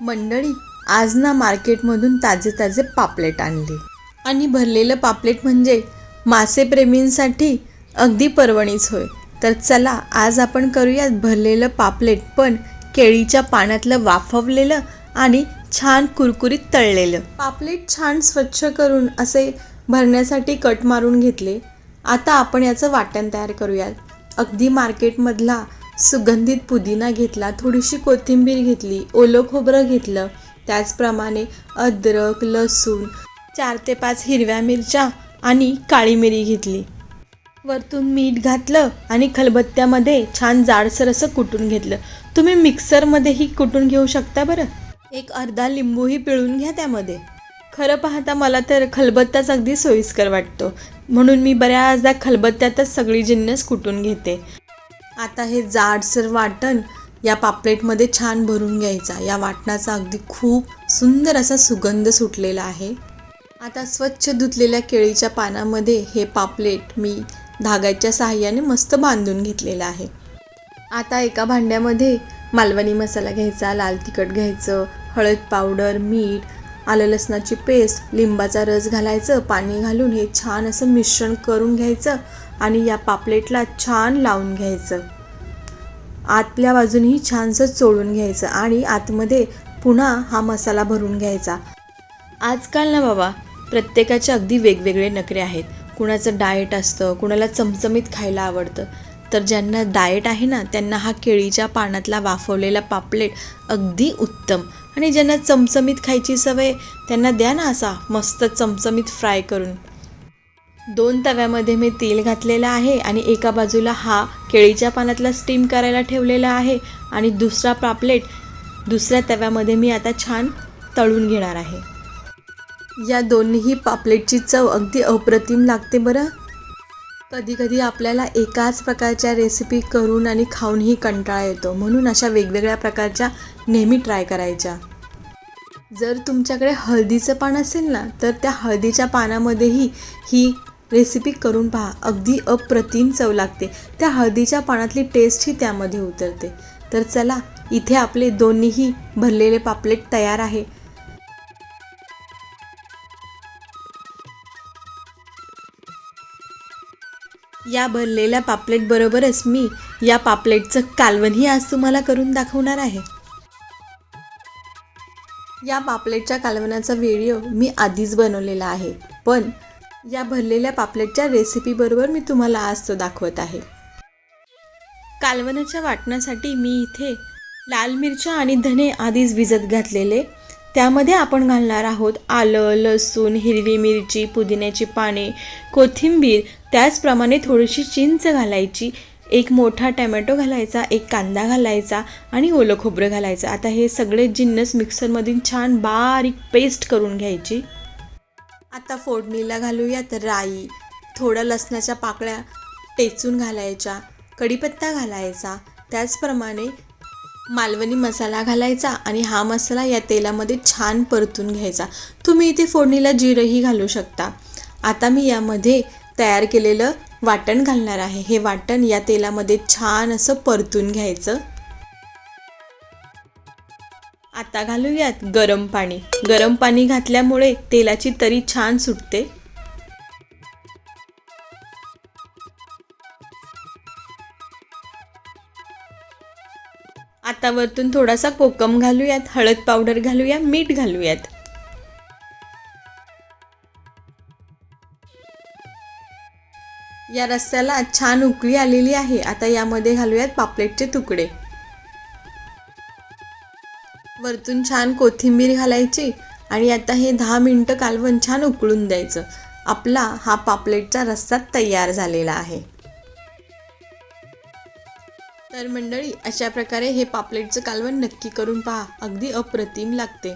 मंडळी आज ना मार्केटमधून ताजे ताजे पापलेट आणले. आणि भरलेलं पापलेट म्हणजे मासेप्रेमींसाठी अगदी पर्वणीच होय. तर चला आज आपण करूयात भरलेलं पापलेट पण केळीच्या पाण्यातलं वाफवलेलं आणि छान कुरकुरीत तळलेलं. पापलेट छान स्वच्छ करून असे भरण्यासाठी कट मारून घेतले. आता आपण याचं वाटण तयार करूयात. अगदी मार्केटमधला सुगंधित पुदिना घेतला थोडीशी कोथिंबीर घेतली ओलं खोबरं घेतलं. त्याचप्रमाणे अद्रक लसूण चार ते पाच हिरव्या मिरच्या आणि काळी मिरी घेतली. वरतून मीठ घातलं आणि खलबत्त्यामध्ये छान जाडसर असं कुटून घेतलं. तुम्ही मिक्सरमध्येही कुटून घेऊ शकता बरं. एक अर्धा लिंबूही पिळून घ्या त्यामध्ये. खरं पाहता मला तर खलबत्ताच अगदी सोयीस्कर वाटतो. म्हणून मी बऱ्याचदा खलबत्त्यातच सगळी जिन्नस कुटून घेते. आता हे जाडसर वाटण या पापलेटमध्ये छान भरून घ्यायचा. या वाटणाचा अगदी खूप सुंदर असा सुगंध सुटलेला आहे. आता स्वच्छ धुतलेल्या केळीच्या पानामध्ये हे पापलेट मी धाग्याच्या साहाय्याने मस्त बांधून घेतलेलं आहे. आता एका भांड्यामध्ये मालवणी मसाला घ्यायचा लाल तिखट घ्यायचं हळद पावडर मीठ आलं लसणाची पेस्ट लिंबाचा रस घालायचं पाणी घालून हे छान असं मिश्रण करून घ्यायचं आणि या पापलेटला छान लावून घ्यायचं. आतल्या बाजूनही छानसं चोळून घ्यायचं आणि आतमध्ये पुन्हा हा मसाला भरून घ्यायचा. आजकाल ना बाबा प्रत्येकाचे अगदी वेगवेगळे नखरे आहेत. कुणाचं डाएट असतं कुणाला चमचमीत खायला आवडतं. तर ज्यांना डाएट आहे ना त्यांना हा केळीच्या पानातला वाफवलेला पापलेट अगदी उत्तम. आणि ज्यांना चमचमीत खायची सवय त्यांना द्या ना असा मस्त चमचमीत फ्राय करून. दोन तव्यामध्ये मी तेल घातलेलं आहे आणि एका बाजूला हा केळीच्या पानातला स्टीम करायला ठेवलेला आहे आणि दुसरा पापलेट दुसऱ्या तव्यामध्ये मी आता छान तळून घेणार आहे. या दोन्ही पापलेटची चव अगदी अप्रतिम लागते बरं. कधीकधी आपल्याला एकाच प्रकारच्या रेसिपी करून आणि खाऊनही कंटाळा येतो म्हणून अशा वेगवेगळ्या प्रकारच्या नेहमी ट्राय करायच्या. जर तुमच्याकडे हळदीचं पान असेल ना तर त्या हळदीच्या पानामध्येही ही रेसिपी करून पहा. अगदी अप्रतिम चव लागते. त्या हळदीच्या पानातली टेस्टही त्यामध्ये उतरते. तर चला इथे आपले दोन्हीही भरलेले पापलेट तयार आहे. या भरलेल्या पापलेट बरोबरच मी या पापलेटचं कालवणही आज तुम्हाला करून दाखवणार आहे. या पापलेटच्या कालवणाचा व्हिडिओ मी आधीच बनवलेला आहे. पण या भरलेल्या पापलेटच्या रेसिपीबरोबर मी तुम्हाला आज तो दाखवत आहे. कालवणाच्या वाटण्यासाठी मी इथे लाल मिरच्या आणि धने आधीच भिजत घातलेले. त्यामध्ये आपण घालणार आहोत आलं लसूण हिरवी मिरची पुदिन्याची पाने कोथिंबीर. त्याचप्रमाणे थोडीशी चिंच घालायची. एक मोठा टॅमॅटो घालायचा एक कांदा घालायचा आणि ओलं खोबरं घालायचं. आता हे सगळे जिन्नस मिक्सरमधून छान बारीक पेस्ट करून घ्यायची. आता फोडणीला घालूयात राई. थोड्या लसणाच्या पाकळ्या टेचून घालायच्या कढीपत्ता घालायचा त्याचप्रमाणे मालवणी मसाला घालायचा आणि हा मसाला या तेलामध्ये छान परतून घ्यायचा. तुम्ही इथे फोडणीला जिरंही घालू शकता. आता मी यामध्ये तयार केलेलं वाटण घालणार आहे. हे वाटण या तेलामध्ये छान असं परतून घ्यायचं. आता घालूयात गरम पाणी. गरम पाणी घातल्यामुळे तेलाची तरी छान सुटते. आता वरतून थोडासा कोकम घालूयात हळद पावडर घालूया मीठ घालूयात. या रस्त्याला छान उकळी आलेली आहे. आता यामध्ये घालूयात पापलेटचे तुकडे. वरतून छान कोथिंबीर घालायची आणि आता हे दहा मिनटं कालवण छान उकळून द्यायचं. आपला हा पापलेटचा रस्सा तयार झालेला आहे. तर मंडळी अशा प्रकारे हे पापलेटचं कालवण नक्की करून पहा. अगदी अप्रतिम लागते.